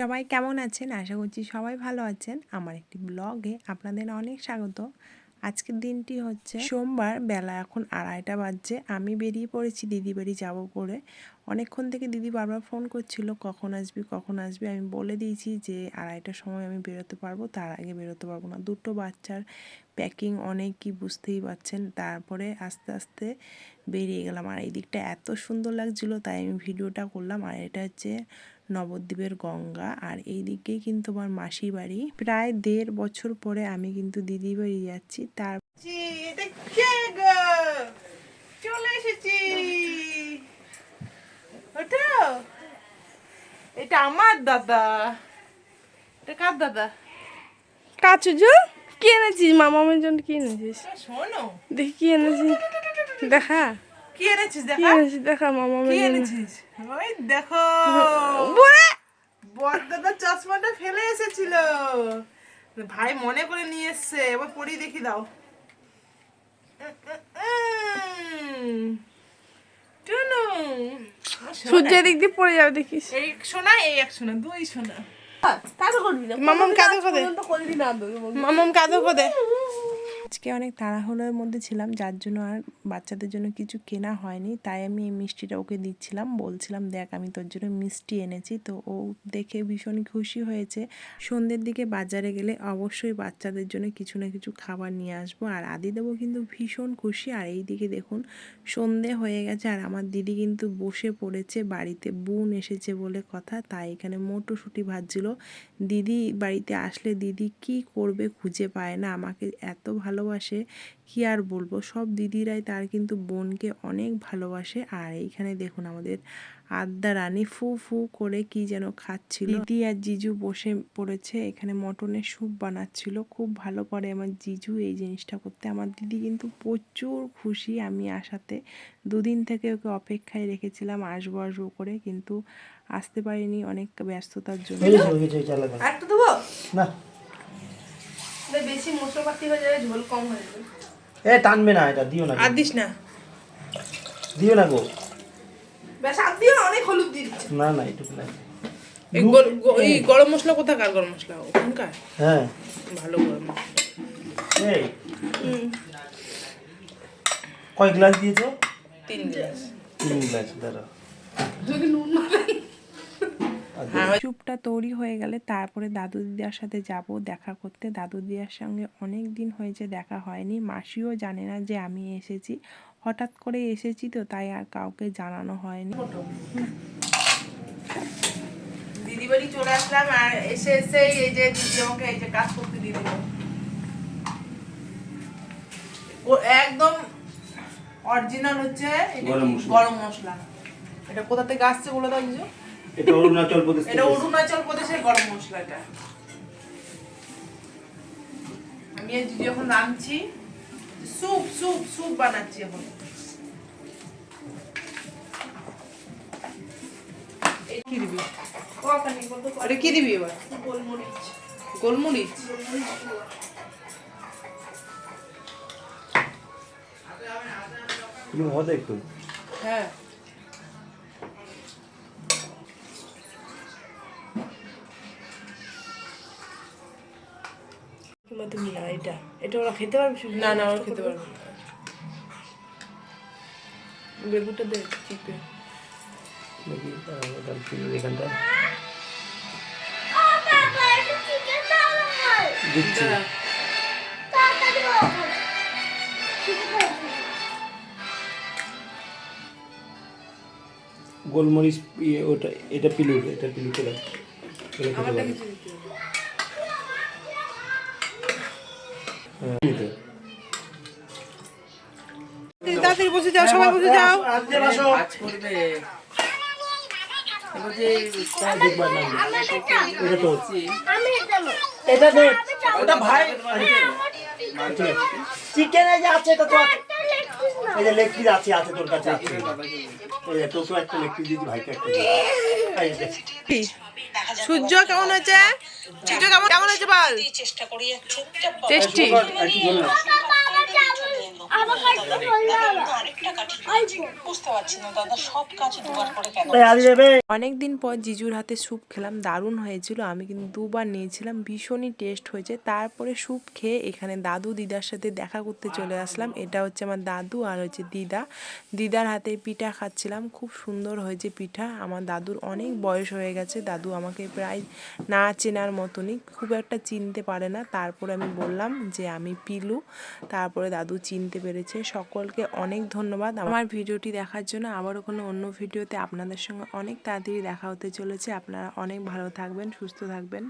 সবাই কেমন আছেন? আশা করছি সবাই ভালো আছেন। আমার একটি ব্লগে আপনাদের অনেক স্বাগত। আজকের দিনটি হচ্ছে সোমবার বেলা এখন আড়াইটা বাজছে। আমি বেরিয়ে পড়েছি, দিদি বাড়ি যাব করে অনেকক্ষণ থেকে দিদি বারবার ফোন করছিল, কখন আসবি কখন আসবি? আমি বলে দিয়েছি যে, আড়াইটার সময় আমি বেরোতে পারব। তার আগে বেরোতে পারব না। দুটো বাচ্চার প্যাকিং অনেক কি বুঝতেই পারছেন। তারপরে আস্তে আস্তে বেরিয়ে গেলাম। আর এই দিকটা এত সুন্দর লাগছিল, তাই আমি ভিডিওটা করলাম। আর এটা হচ্ছে নবদ্বীপের গঙ্গা আর এই দিকেই কিন্তু আমার মাসির বাড়ি। প্রায় দেড় বছর পরে আমি কিন্তু দিদি বাড়ি যাচ্ছি। তার জি, এটা কে গো? চলে এসেছি। ওটা এটা আমার দাদা। এটা কার দাদা? কাচুজু কি এনেছিস? মামামের জন্য কি এনেছিস? শোনো। দেখি কি এনেছিস। দেখা। কি এনেছিস কি দেখা এনেছিস দেখা মামামের কি এনেছিস ওই দেখো বুড়ে! বড়দাদা চশমাটা ফেলে এসেছিল ভাই মনে করে নিয়ে এসছে এবার পরিয়ে দেখি দাও সূর্যের দিক দিয়ে পড়ে যাবে দেখিস এই এক সোনা এই এক সোনা দুই সোনা মামাম কাঁদো কোদে মামাম কাঁদো কোদে আজকে অনেক তাড়াহুড়োর মধ্যে ছিলাম, যার জন্য আর বাচ্চাদের জন্য কিছু কেনা হয়নি। তাই আমি এই মিষ্টিটা ওকে দিচ্ছিলাম, বলছিলাম, দেখ, আমি তোর জন্য মিষ্টি এনেছি। তো ও দেখে ভীষণ খুশি হয়েছে। সন্ধ্যের দিকে বাজারে গেলে অবশ্যই বাচ্চাদের জন্য কিছু না কিছু খাবার নিয়ে আসব। আর আদিদেবও কিন্তু ভীষণ খুশি। আর এই দিকে দেখুন, সন্ধে হয়ে গেছে, আর আমার দিদি কিন্তু বসে পড়েছে, বাড়িতে বোন এসেছে বলে কথা, তাই এখানে মটরশুঁটি ভাজছিল। দিদি বাড়িতে আসলে দিদি কি করবে খুঁজে পায় না, আমাকে এত ভালোবাসে কি আর বলব? সব দিদিরাই তার কিন্তু বোনকে অনেক ভালোবাসে। আর এইখানে দেখুন আমাদের আদ্যা রানী ফু ফু করে কি যেন খাচ্ছিল। দিদি আর জিজু বসে পড়েছে এখানে মটনের স্যুপ বানাচ্ছিল। খুব ভালো করে আমার জিজু এই জিনিসটা করতে। আমার দিদি কিন্তু প্রচুর খুশি আমি আসাতে দুদিন থেকে ওকে অপেক্ষায় রেখেছিলাম আসব আসব করে কিন্তু আসতে পারিনি অনেক ব্যস্ততার জন্য। বেশি মশলাপাতি হয়ে যাবে ঝোল কম হয়ে যাবে। এ টানবে না এটা দিও না আর দিস না। দিও না গো। বেশ আর দিও না, অনেক হলুদ দিয়ে দিচ্ছে। না না এটুকু না। এই গর- গরম মশলা কোথাকার গরম মশলা? ওখানকার? হ্যাঁ। ভালো গরম মশলা। এই। কয় গ্লাস দিয়েছ? তিন গ্লাস। তিন গ্লাস দাঁড়া যদি নুন না দেয়। চুপটা তৈরি হয়ে গেলে তারপরে দাদু দিদার সাথে যাব দেখা করতে। দাদু দিদার সঙ্গে অনেক দিন হয়েছে দেখা হয়নি। মাসিও জানে না যে আমি এসেছি। হঠাৎ করে এসেছি তো তাই আর কাউকে জানানো হয়নি। দিদি বাড়ি চলে আসলাম আর এসে এসে এই যে দিদি আমাকে এই যে কাজ করতে দিয়ে দিল। ও একদম অরিজিনাল হচ্ছে গরম মশলা। এটা কোথা থেকে আসছে বলে দাও এটা অরুণাচল প্রদেশ এটা অরুণাচল প্রদেশের গরম মশলাটা। আমি এখন রাঁধছি স্যুপ স্যুপ স্যুপ বানাচ্ছি এখন। কি দিবি। এটা কি এবার? গোলমরিচ। গোলমরিচ? তুমি হতে একটু। হ্যাঁ। কিংবা তুমি না এটা। এটা ওরা খেতে পারবে না না ওরা খেতে পারবে না। বেগুনটা দে চিপে। দেখি এখানটা। দিচ্ছি। গোলমরিচ ইয়ে ওটা এটা পিলু এটা পিলু চলে তাড়াতাড়ি বসে যাও সবাই বসে যাও এটা তো এটা ভাই চিকেনে যে আছে এটা তো। এই যে লেগ পিস আছে আছে তোর কাছে আছে এই যে তোকে একটা লেগ পিস দিয়েছি ভাইকে একটা। সূর্য কেমন হয়েছে? সূর্য কেমন কেমন হয়েছে বল? চেষ্টা করি টেস্টি। আর কি বলব? আমাকে একটু বললে হবে অল্প বুঝতে পারছি না দাদা সব কাজ দুবার করে কেন এই আদি দেবে অনেক দিন পর জিজুর হাতে স্যুপ খেলাম দারুণ হয়েছিল। আমি কিন্তু দুবার নিয়েছিলাম ভীষণই টেস্ট হয়েছে। তারপরে স্যুপ খেয়ে এখানে দাদু দিদার সাথে দেখা করতে চলে আসলাম। এটা হচ্ছে আমার দাদু আর হচ্ছে দিদা। দিদার হাতে পিঠা খাচ্ছিলাম খুব সুন্দর হয়েছে পিঠা। আমার দাদুর অনেক বয়স হয়ে গেছে দাদু আমাকে প্রায় না চেনার মতনই খুব একটা চিনতে পারে না। তারপরে আমি বললাম যে আমি পিলু। তারপরে দাদু চিনতে পেরেছে। সকলকে অনেক ধন্যবাদ। আমার ভিডিওটি দেখার জন্য আবারও কোনো অন্য ভিডিওতে আপনাদের সঙ্গে অনেক তাড়াতাড়ি দেখা হতে চলেছে। আপনারা অনেক ভালো থাকবেন, সুস্থ থাকবেন।